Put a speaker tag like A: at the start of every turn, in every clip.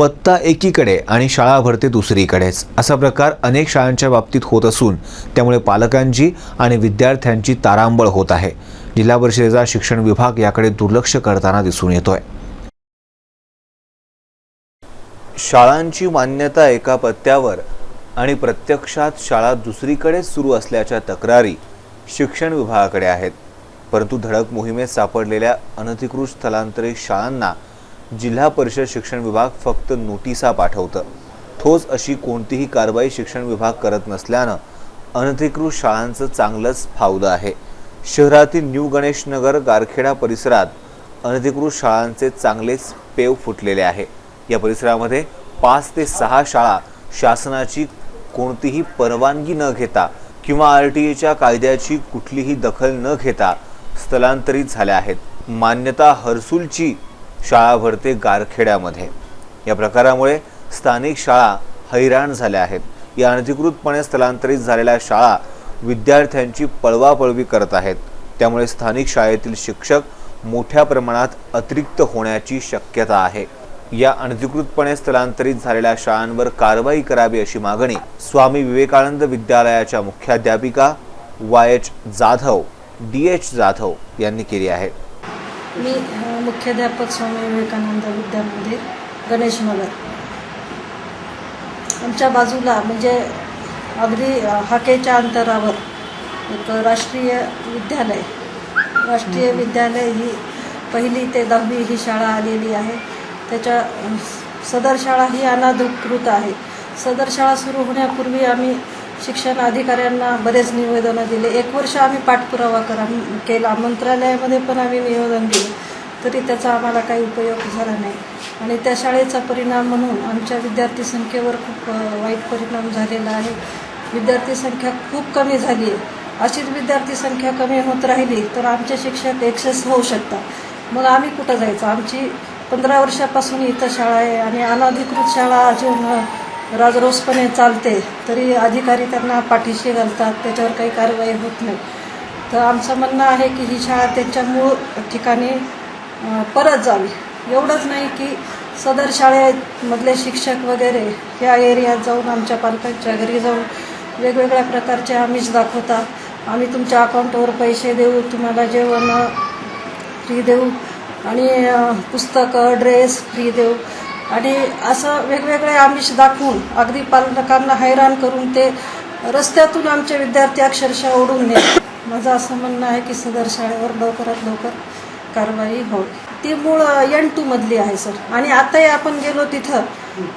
A: पत्ता एकीकडे आणि शाळा भरते दुसरीकडेच. असा प्रकार अनेक शाळांच्या बाबतीत होत असून त्यामुळे पालकांची आणि विद्यार्थ्यांची तारांबळ होत आहे. जिल्हा परिषदेचा शिक्षण विभाग याकडे दुर्लक्ष करताना दिसून येतोय. शाळांची मान्यता एका पत्त्यावर आणि प्रत्यक्षात शाळा दुसरीकडेच सुरू असल्याच्या तक्रारी शिक्षण विभागाकडे आहेत. परंतु धडक मोहिमेत सापडलेल्या अनधिकृत स्थलांतरित शाळांना जिल्हा परिषद शिक्षण विभाग फक्त नोटिसा पाठवतं. ठोस अशी कोणतीही कारवाई शिक्षण विभाग करत नसल्यानं अनधिकृत शाळांचं चांगलंच फावलं आहे. शहरातील न्यू गणेश नगर गारखेडा परिसरात अनधिकृत शाळांचे चांगलेच पेव फुटलेले आहे. या परिसरामध्ये पाच ते सहा शाळा शासनाची कोणतीही परवानगी न घेता किंवा आर टी एच्या कायद्याची कुठलीही दखल न घेता स्थलांतरित झाल्या आहेत. मान्यता हर्सुलची शाळा भरते गारखेड्यामध्ये. या प्रकारामुळे स्थानिक शाळा हैराण झाल्या आहेत. या अनधिकृतपणे स्थलांतरित झालेल्या शाळा विद्यार्थ्यांची पळवापळवी करत आहेत. त्यामुळे स्थानिक शाळेतील शिक्षक मोठ्या प्रमाणात अतिरिक्त होण्याची शक्यता आहे. या अनधिकृतपणे स्थलांतरित झालेल्या शाळांवर कारवाई करावी अशी मागणी स्वामी विवेकानंद विद्यालयाच्या मुख्याध्यापिका Y H Jadhav D H Jadhav यांनी केली आहे.
B: मी मुख्याध्यापक स्वामी विवेकानंद विद्यामंदिर गणेशनगर आमच्या बाजूला म्हणजे अगदी हाकेच्या अंतरावर एक राष्ट्रीय विद्यालय. राष्ट्रीय विद्यालय ही पहिली ते दहावी ही शाळा आलेली आहे. त्याच्या सदर शाळा ही अनाधिकृत आहे. सदर शाळा सुरू होण्यापूर्वी आम्ही शिक्षण अधिकाऱ्यांना बरेच निवेदनं दिले. एक वर्ष आम्ही पाठपुरावा करा केला. मंत्रालयामध्ये पण आम्ही निवेदन दिलं. तरी त्याचा आम्हाला काही उपयोग झाला नाही. आणि त्या शाळेचा परिणाम म्हणून आमच्या विद्यार्थी संख्येवर खूप वाईट परिणाम झालेला आहे. विद्यार्थी संख्या खूप कमी झाली आहे. अशीच विद्यार्थी संख्या कमी होत राहिली तर आमचे शिक्षक एक्सेस होऊ शकतात. मग आम्ही कुठं जायचं? आमची पंधरा वर्षापासून इथं शाळा आहे आणि अनधिकृत शाळा अजून राजरोसपणे चालते. तरी अधिकारी त्यांना पाठीशी घालतात त्याच्यावर काही कारवाई होत नाही. तर आमचं म्हणणं आहे की ही शाळा त्यांच्या मूळ ठिकाणी परत जावी. एवढंच नाही की सदर शाळेमधले शिक्षक वगैरे या एरियात जाऊन आमच्या पालकांच्या घरी जाऊन वेगवेगळ्या प्रकारचे आमिष दाखवतात. आम्ही तुमच्या अकाउंटवर पैसे देऊ तुम्हाला जेवण फ्री देऊ आणि पुस्तकं ड्रेस फ्री देऊ. आणि असं वेगवेगळे आमिष दाखवून अगदी पालकांना हैराण करून ते रस्त्यातून आमचे विद्यार्थी अक्षरशः ओढून नेतात. माझं असं म्हणणं आहे की सदर शाळेवर लवकरात लवकर कारवाई हो. ती मूळ एन टूमधली आहे सर. आणि आताही आपण गेलो तिथं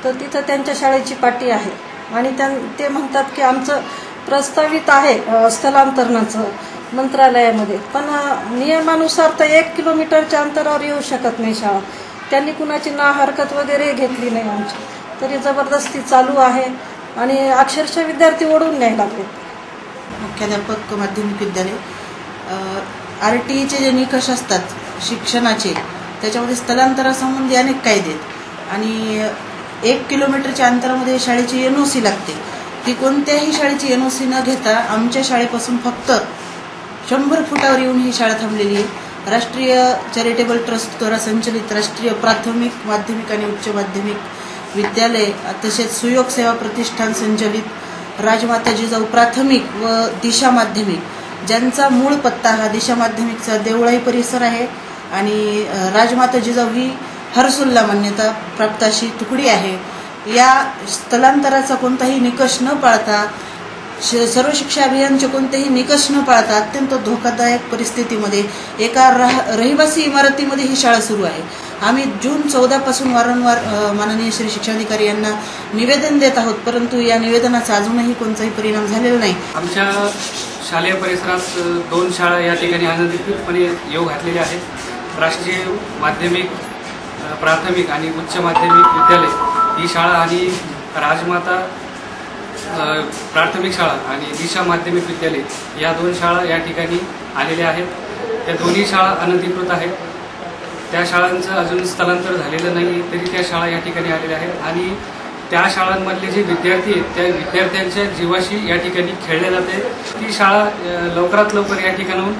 B: तर तिथं त्यांच्या शाळेची पाटी आहे. आणि त्यां ते म्हणतात की आमचं प्रस्तावित आहे स्थलांतरणाचं मंत्रालयामध्ये. पण नियमानुसार तर एक किलोमीटरच्या अंतरावर येऊ शकत नाही शाळा. त्यांनी कुणाची ना हरकत वगैरे घेतली नाही आमची. तरी जबरदस्ती चालू आहे आणि अक्षरशः विद्यार्थी ओढून न्यायला लागले
C: मुख्याध्यापक माध्यमिक विद्यालय आर टी ईचे जे निकष असतात शिक्षणाचे त्याच्यामध्ये स्थलांतरासंबंधी म्हणजे अनेक कायदे आहेत. आणि एक किलोमीटरच्या अंतरामध्ये शाळेची एन ओ सी लागते. ती कोणत्याही शाळेची एन ओ सी न घेता आमच्या शाळेपासून फक्त शंभर फुटावर येऊन ही शाळा थांबलेली आहे. राष्ट्रीय चॅरिटेबल ट्रस्टद्वारा संचलित राष्ट्रीय प्राथमिक माध्यमिक आणि उच्च माध्यमिक विद्यालय तसेच सुयोग सेवा प्रतिष्ठान संचलित राजमाता जिजाऊ प्राथमिक व दिशा माध्यमिक ज्यांचा मूळ पत्ता हा दिशा माध्यमिकचा देवळाई परिसर आहे आणि राजमाता जिजाऊ ही हरसुल्ला मान्यता प्राप्त अशी तुकडी आहे. या स्थलांतराचा कोणताही निकष न पाळता श- सर्व शिक्षा अभियानचे कोणतेही निकष न पाळता अत्यंत धोकादायक परिस्थितीमध्ये एका रह रहिवासी इमारतीमध्ये ही शाळा सुरू आहे. आम्ही जून चौदापासून वारंवार माननीय श्री शिक्षणाधिकारी यांना निवेदन देत आहोत परंतु या निवेदनाचा अजूनही कोणताही परिणाम झालेला नाही.
D: आमच्या शालेय परिसरात दोन शाळा या ठिकाणी अनधिकृतपणे येऊ घातलेले आहेत. राष्ट्रीय माध्यमिक प्राथमिक आणि उच्च माध्यमिक विद्यालय ही शाळा आणि राजमाता प्राथमिक शाळा आणि दिशा माध्यमिक विद्यालय या दोन शाळा या ठिकाणी आलेल्या आहेत. त्या दोन्ही शाळा अनधिकृत आहेत. त्या शाळांचं अजून स्थलांतर झालेलं नाही तरी त्या शाळा या ठिकाणी आलेल्या आहेत. आणि त्या शाळांमधले जे विद्यार्थी आहेत त्या विद्यार्थ्यांच्या जीवाशी या ठिकाणी खेळले जाते. ती शाळा लवकरात लवकर या ठिकाणाहून